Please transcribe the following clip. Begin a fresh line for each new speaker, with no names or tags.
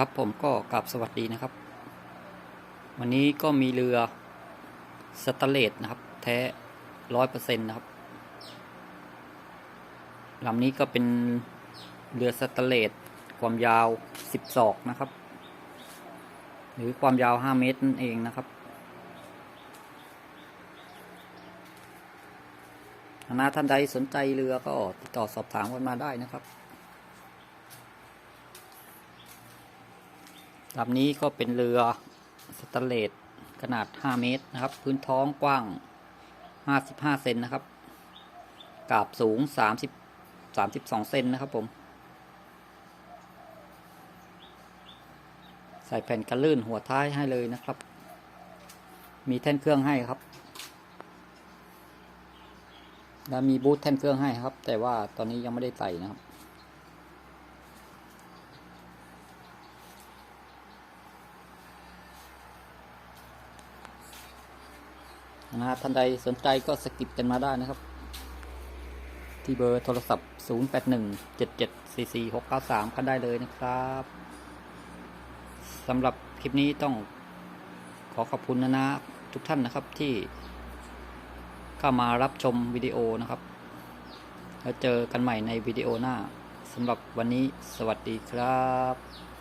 ครับผมก็กลับสวัสดีนะครับ วันนี้ก็มีเรือสตเลสนะครับ แท้ร้อยเปอร์เซ็นต์นะครับลำนี้ก็เป็นเรือสตเลสความยาวสิบศอกนะครับ หรือความยาวห้าเมตรนั่นเองนะครับถ้าท่านใดสนใจเรือก็ติดต่อสอบถามกันมาได้นะครับ ลำนี้ก็เป็นเรือสแตนเลสขนาด 5 เมตรนะครับ พื้นท้องกว้าง 55 เซนนะครับ กาบสูง 30 32 เซนนะครับผม ใส่แผ่นกันลื่นหัวท้ายให้เลยนะครับ มีแท่นเครื่องให้ครับ และมีบูทแท่นเครื่องให้ครับ แต่ว่าตอนนี้ยังไม่ได้ใส่นะครับ นะฮะท่านใดสนใจก็สกิปกันมาได้นะครับ ที่เบอร์โทรศัพท์ 0817744693 กันได้เลยนะครับสำหรับคลิปนี้ต้องขอขอบคุณนะนะทุกท่านนะครับที่เข้ามารับชมวิดีโอนะครับ แล้วเจอกันใหม่ในวิดีโอหน้าสำหรับวันนี้สวัสดีครับ